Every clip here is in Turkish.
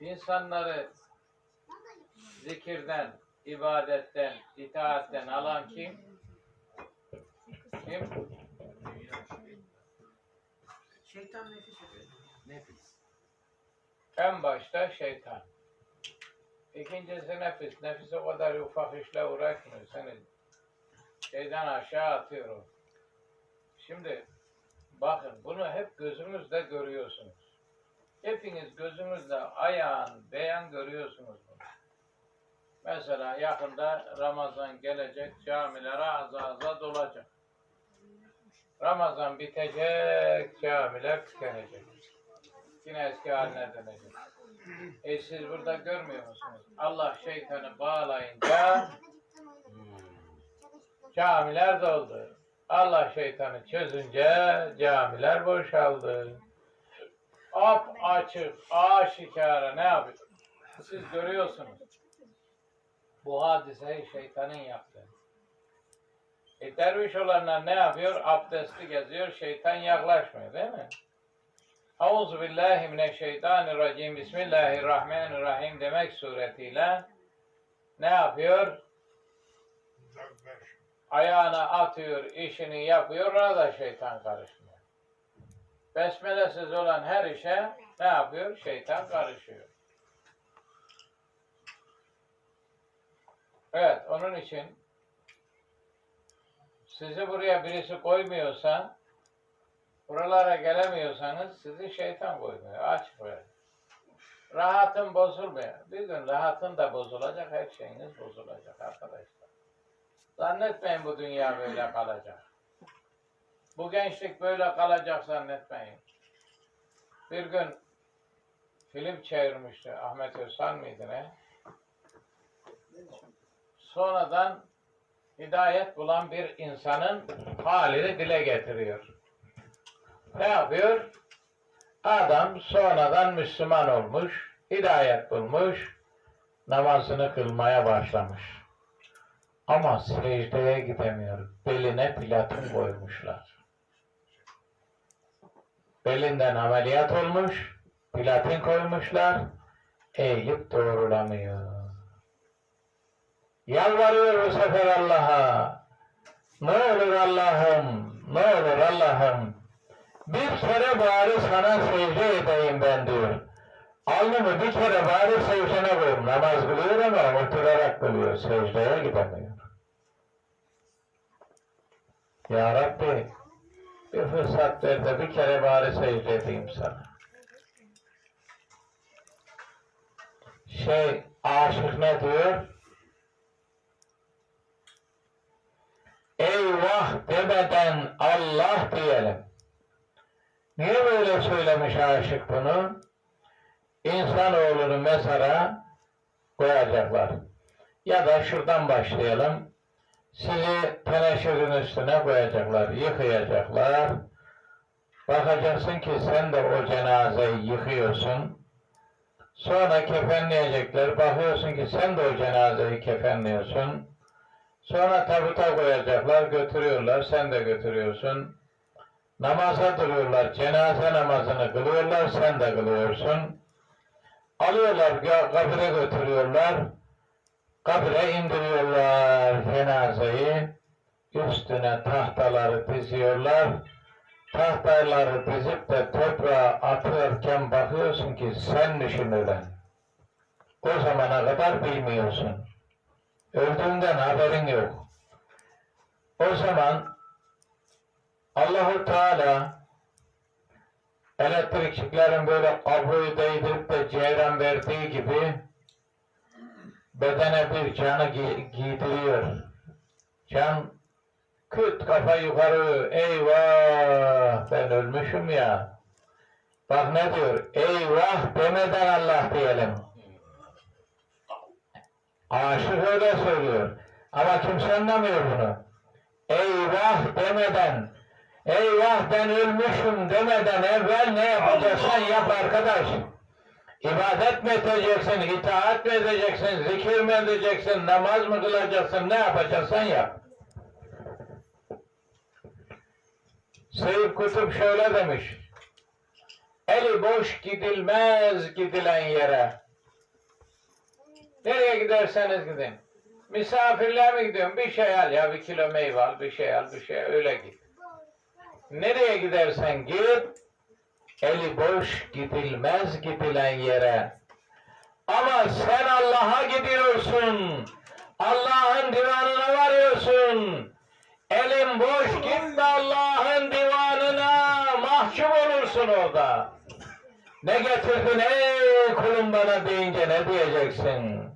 insanları zikirden, ibadetten, itaatten alan kim? Kim? Şeytan nefis. Nefis. En başta şeytan. İkincisi nefis. Nefis o kadar ufak işle uğraşmıyor. Seni şeyden aşağı atıyor o. Şimdi bakın bunu hep gözünüzde görüyorsunuz. Hepiniz gözünüzde ayağın, beyan görüyorsunuz. Mesela yakında Ramazan gelecek, camilere az aza dolacak. Ramazan bitecek, camiler tükenecek. Yine eski haline dönecek. E siz burada görmüyor musunuz? Allah şeytanı bağlayınca camiler doldu. Allah şeytanı çözünce camiler boşaldı. Ap açık, aşikara ne yapıyor? Siz görüyorsunuz. Bu hadiseyi şeytanın yaptığını. E derviş olanlar ne yapıyor? Abdestli geziyor, şeytan yaklaşmıyor değil mi? Euzu billahi mineşşeytanirracim. Bismillahirrahmanirrahim demek suretiyle ne yapıyor? Ayağına atıyor, işini yapıyor, ona da şeytan karışmıyor. Besmelesiz olan her işe ne yapıyor? Şeytan karışıyor. Evet, onun için sizi buraya birisi koymuyorsa buralara gelemiyorsanız sizi şeytan koymuyor. Aç böyle. Rahatın bozulmuyor. Bir gün rahatın da bozulacak, her şeyiniz bozulacak arkadaşlar. Zannetmeyin bu dünya böyle kalacak. Bu gençlik böyle kalacak zannetmeyin. Bir gün film çevirmişti. Ahmet Özhan mıydı ne? Sonradan hidayet bulan bir insanın halini dile getiriyor. Ne yapıyor? Adam sonradan Müslüman olmuş, hidayet bulmuş, namazını kılmaya başlamış. Ama secdeye gidemiyor. Beline platin koymuşlar. Belinden ameliyat olmuş, platin koymuşlar, eğilip doğrulamıyor. Yalvarıyor bu sefer Allah'a. Ne olur Allah'ım, ne olur Allah'ım. Bir kere bari sana secde edeyim ben diyor. Alnımı bir kere bari secdene koyayım. Namaz kılıyor ama oturarak kılıyor. Secdeye gidemiyor. Ya Rabbi bir fırsat ver de bir kere bari secde edeyim sana. Şey aşık ne diyor? Eyvah demeden Allah diyelim. Niye böyle söylemiş aşık bunu? İnsanoğlunu mezara koyacaklar. Ya da şuradan başlayalım. Sizi teneşirin üstüne koyacaklar, yıkayacaklar. Bakacaksın ki sen de o cenazeyi yıkıyorsun. Sonra kefenleyecekler. Bakıyorsun ki sen de o cenazeyi kefenliyorsun. Sonra tabuta koyacaklar, götürüyorlar, sen de götürüyorsun. Namaza duruyorlar, cenaze namazını kılıyorlar, sen de kılıyorsun. Alıyorlar, kabire götürüyorlar, kabire indiriyorlar cenazeyi. Üstüne tahtaları diziyorlar. Tahtaları dizip de toprağa atırken bakıyorsun ki senmişin ölen. O zamana kadar bilmiyorsun. Öldüğünden haberin yok. O zaman Allahu Teala elektrikçiklerin böyle kabloyu değdirip de ceyran verdiği gibi bedene bir canı gi- giydiriyor. Can küt kafa yukarı eyvah ben ölmüşüm ya. Bak ne diyor? Eyvah demeden Allah diyelim. Aşık öyle söylüyor. Ama kimse anlamıyor bunu. Eyvah demeden, eyvah ben ölmüşüm demeden evvel ne yapacaksan yap arkadaş. İbadet mi edeceksin, itaat mi edeceksin, zikir mi edeceksin, namaz mı kılacaksın, ne yapacaksan yap. Seyyid Kutup şöyle demiş. Eli boş gidilmez gidilen yere. Nereye giderseniz gidin. Misafirliğe mi gidiyorsun? Bir şey al ya bir kilo meyve al, bir şey al, bir şey öyle git. Nereye gidersen git, eli boş gidilmez gidilen yere. Ama sen Allah'a gidiyorsun. Allah'ın divanına varıyorsun. Elin boş gitme Allah'ın divanına. Mahcup olursun orada. Ne getirdin ey kulum bana deyince ne diyeceksin?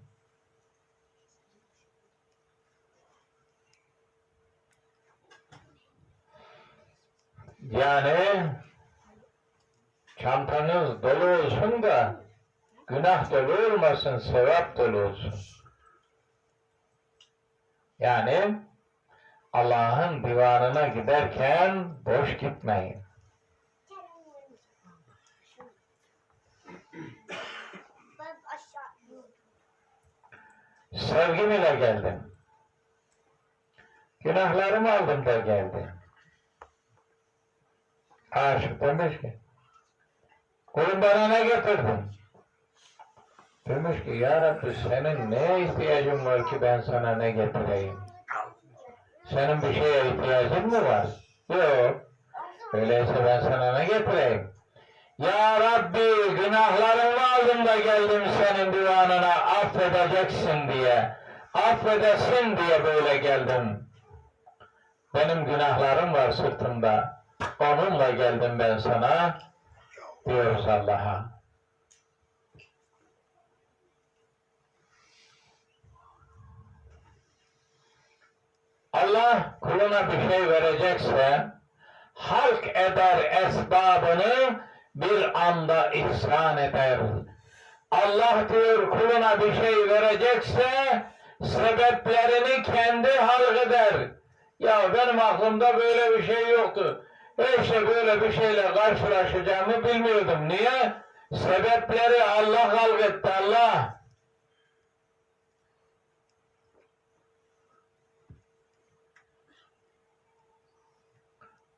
Yani çantanız dolu olsun da günah dolu olmasın, sevap dolu olsun. Yani Allah'ın divanına giderken boş gitmeyin. Sevgim ile geldim. Günahlarımı aldım da geldim. Aşık demiş ki, kulum bana ne getirdin? Demiş ki, Ya Rabbi senin neye ihtiyacın var ki ben sana ne getireyim? Senin bir şeye ihtiyacın mı var? Yok. Öyleyse ben sana ne getireyim? Ya Rabbi günahlarımı aldım geldim senin divanına affedeceksin diye. Affedesin diye böyle geldim. Benim günahlarım var sırtımda. Onunla geldim ben sana diyoruz Allah'a. Allah kuluna bir şey verecekse halk eder esbabını bir anda ihsan eder. Allah diyor kuluna bir şey verecekse sebeplerini kendi halk eder. Ya benim aklımda böyle bir şey yoktu. İşte böyle bir şeyle karşılaşacağımı bilmiyordum. Niye? Sebepleri Allah halk etti Allah.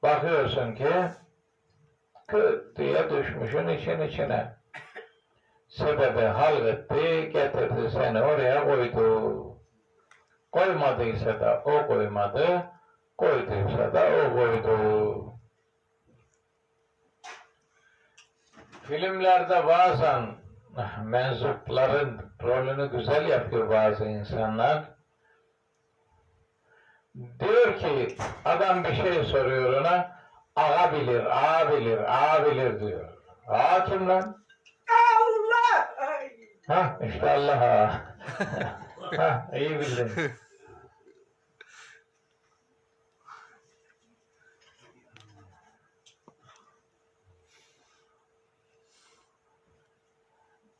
Bakıyorsun ki küt diye düşmüşün için içine. Sebebi halvetti, getirdi seni oraya koydu. Koymadıysa da o koymadı, koyduysa da o koydu. Filmlerde bazen mensupların rolünü güzel yapıyor bazı insanlar. Diyor ki adam bir şey soruyor ona ağa bilir, ağa bilir, ağa bilir diyor. Ağa kim lan? Allah! Ha işte Allah ağa. ha iyi bildin.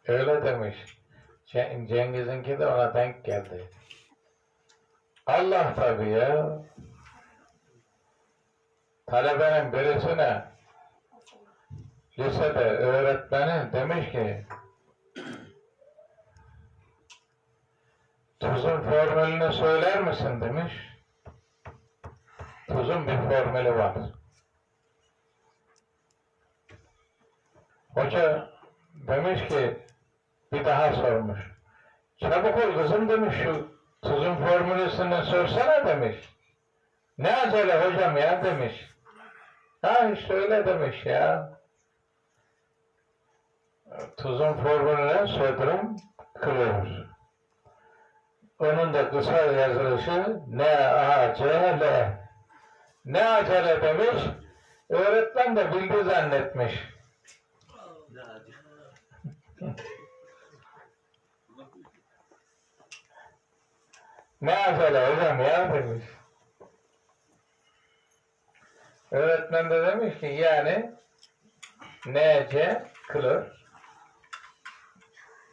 Öyle demiş. Ce- Cengiz'inki de ona denk geldi. Allah tabii ya. Talebenin birisine lisede öğretmeni demiş ki tuzun formülünü söyler misin demiş. Tuzun bir formülü var. Hoca demiş ki bir daha sormuş. Çabuk ol kızım demiş şu tuzun formülüsünü sorsana demiş. Ne acele hocam ya demiş. Ha işte öyle demiş ya. Tuzun formülüne sodrum klorür. Onun da kısa yazılışı ne acele. Ne acele demiş. Öğretmen de bildi zannetmiş. Acele hocam ya demiş. Öğretmen de demiş ki yani nece kılır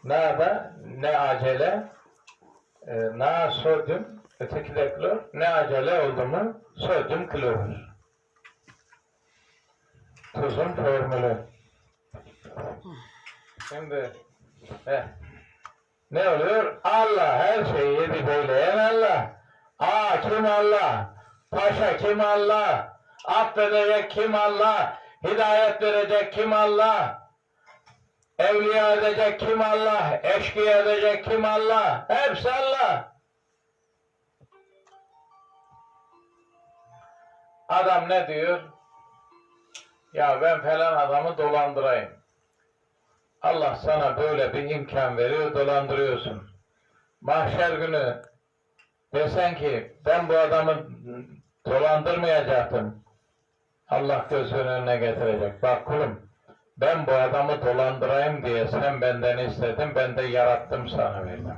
na da ne acele e, na sodyum öteki de klor ne acele oldu mu sodyum klorür. Tuzun formülü. Şimdi heh, ne oluyor? Allah her şeyi yedi beyleyen Allah. Aa kim Allah? Paşa kim Allah? Affedecek kim Allah? Hidayet verecek kim Allah? Evliya edecek kim Allah? Eşkıya edecek kim Allah? Hepsi Allah. Adam ne diyor? Ya ben falan adamı dolandırayım. Allah sana böyle bir imkan veriyor, dolandırıyorsun. Mahşer günü desen ki ben bu adamı dolandırmayacaktım. Allah gözünün önüne getirecek. Bak kulum ben bu adamı dolandırayım diye sen benden istedin, ben de yarattım sana verdim.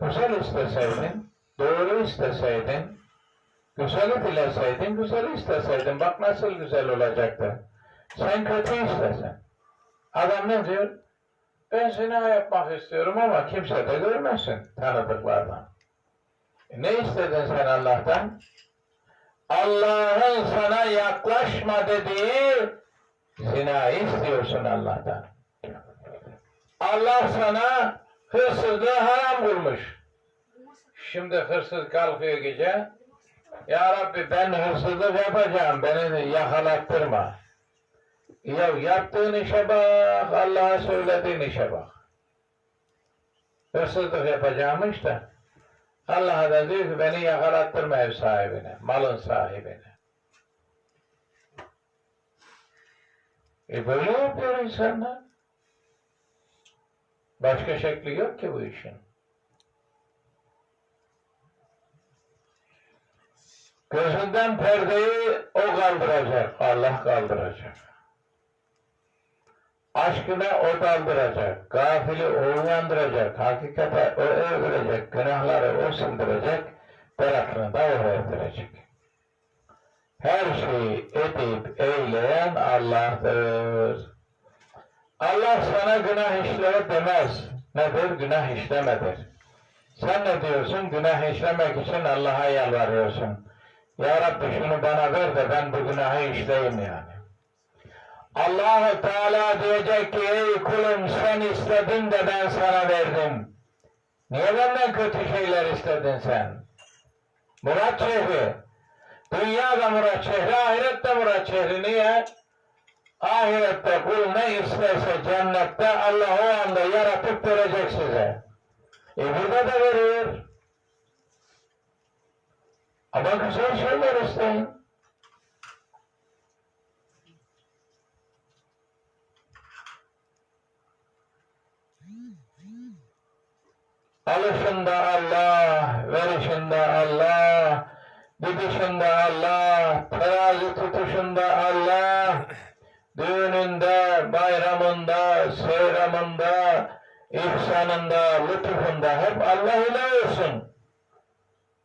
Güzel isteseydin, doğru isteseydin, güzeli dileseydin, güzel isteseydin, bak nasıl güzel olacaktı. Sen kötü istesen. Adam ne diyor? Ben zina yapmak istiyorum ama kimse de görmesin tanıdıklardan. E ne istedin sen Allah'tan? Allah'ın sana yaklaşma dediği zinayı istiyorsun Allah'tan. Allah sana hırsızlığı haram kılmış. Şimdi hırsız kalkıyor gece. Ya Rabbi ben hırsızlık yapacağım. Beni yakalattırma. Ya yaptığın işe bak, Allah'a söylediğin işe bak. Hırsızlık yapacağımış da. Allah da diyor ki beni yakalattırma ev sahibine, malın sahibine. E böyle yapıyor insanlar. Başka şekli yok ki bu işin. Gözünden perdeyi o kaldıracak, Allah kaldıracak. Aşkına o daldıracak, gafili o uyandıracak, hakikate o öldürecek, günahları o sildirecek, beratını da o verdirecek. Her şeyi edip eyleyen Allah'tır. Allah sana günah işle demez. Nedir? Günah işlemedir. Sen ne diyorsun? Günah işlemek için Allah'a yalvarıyorsun. Ya Rabbi şunu bana ver de ben bu günahı işleyeyim yani. Allah Teala diyecek ki ey kulum sen istedin de ben sana verdim. Niye benden kötü şeyler istedin sen? Murat şehri. Dünyada Murat şehri, ahirette Murat şehri. Niye? Ahirette kul ne isterse cennette Allah o anda yaratıp verecek size. E burada da veriyor. Ama güzel şeyler isteyin. Alışında Allah, verişinde Allah, gidişinde Allah, terazi tutuşunda Allah, düğününde, bayramında, seyramında, ihsanında, lütufunda hep Allah ile olsun.